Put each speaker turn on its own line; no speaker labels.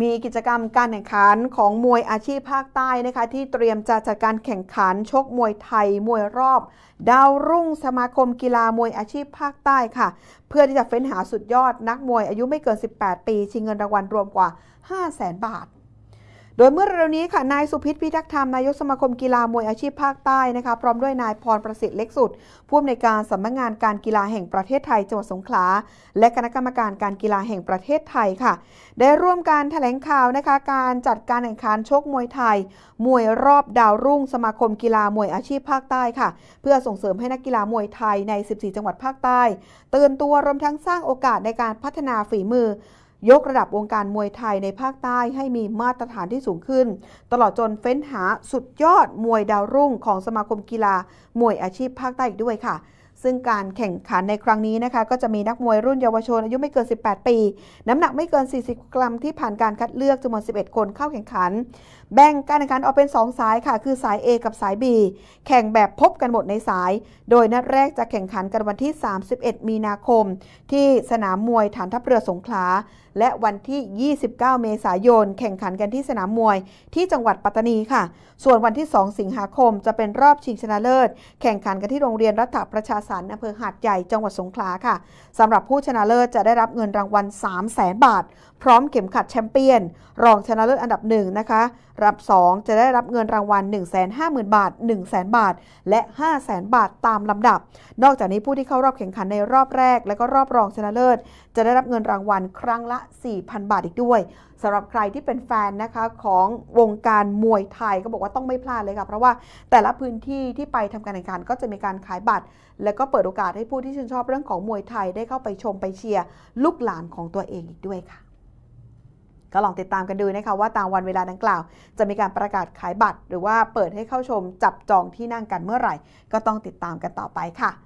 มีกิจกรรมการแข่งขันของมวยอาชีพภาคใต้นะคะ ที่เตรียมจะจัดการแข่งขันชกมวยไทย มวยรอบ ดาวรุ่งสมาคมกีฬามวยอาชีพภาคใต้ค่ะ เพื่อที่จะเฟ้นหาสุดยอดนักมวยอายุไม่เกิน 18 ปี ชิงเงินรางวัลรวมกว่า 5 0 0 0 0 0 บาท โดยเมื่อเร็วนี้ค่ะ นายสุพิษพิทักษ์ธรรม นายกสมาคมกีฬามวยอาชีพภาคใต้นะคะ พร้อมด้วยนายพรประสิทธิ์เล็กสุด ผู้อำนวยการสำนักงงานการกีฬาแห่งประเทศไทยจังหวัดสงขลา และคณะกรรมการการกีฬาแห่งประเทศไทยค่ะ ได้ร่วมการแถลงข่าวนะคะ การจัดการแข่งขันชกมวยไทย มวยรอบดาวรุ่ง สมาคมกีฬามวยอาชีพภาคใต้ค่ะ เพื่อส่งเสริมให้นักกีฬามวยไทยใน 14 จังหวัดภาคใต้ ตื่นตัวรวมทั้งสร้างโอกาสในการพัฒนาฝีมือ ยกระดับวงการมวยไทยในภาคใต้ให้มีมาตรฐานที่สูงขึ้น ตลอดจนเฟ้นหาสุดยอดมวยดาวรุ่งของสมาคมกีฬามวยอาชีพภาคใต้อีกด้วยค่ะ ซึ่งการแข่งขันในครั้งนี้นะคะ ก็จะมีนักมวยรุ่นเยาวชนอายุไม่เกิน 18 ปี น้ำหนักไม่เกิน 40 กรัมที่ผ่านการคัดเลือกจำนวน 11 คนเข้าแข่งขัน แบ่งการแข่งขันออกเป็น 2 สายค่ะ คือสาย A กับสาย B แข่งแบบพบกันหมดในสาย โดยนัดแรกจะแข่งขันกันวันที่ 31 มีนาคม ที่สนามมวยฐานทัพเรือสงขลาและวันที่ 29 เมษายน แข่งขันกันที่สนามมวย ที่จังหวัดปัตตานีค่ะ ส่วนวันที่ 2 สิงหาคมจะเป็นรอบชิงชนะเลิศ แข่งขันกันที่โรงเรียนรัฐประชาสรรค์อำเภอหาดใหญ่จังหวัดสงขลาค่ะสำหรับผู้ชนะเลิศจะได้รับเงินรางวัล 3 0 0แสนบาท พร้อมเข็มขัดแชมเปี้ยน รองชนะเลิศอันดับ1นะคะรับ 2 จะได้รับเงินรางวัล 150,000 บาท 1 0 0 0 0 บาท และ5 0 0 0 0 0 บาทตามลำดับ นอกจากนี้ผู้ที่เข้ารอบแข่งขันในรอบแรก และก็รอบรองชนะเลิศ จะได้รับเงินรางวัลครั้งละ 4,000 บาทอีกด้วยสำหรับใครที่เป็นแฟนนะคะของวงการมวยไทยก็บอกว่าต้องไม่พลาดเลยค่ะเพราะว่าแต่ละพื้นที่ที่ไปทำการแข่งขันก็จะมีการขายบัตรแล้วก็เปิดโอกาสให้ผู้ที่ชื่นชอบเรื่องของมวยไทยได้เข้าไปชมไปเชียร์ลูกหลานของตัวเองอีกด้วยค่ะ ก็ลองติดตามกันดูนะคะว่าตามวันเวลาดังกล่าว จะมีการประกาศขายบัตร หรือว่าเปิดให้เข้าชมจับจองที่นั่งกันเมื่อไหร่ ก็ต้องติดตามกันต่อไปค่ะ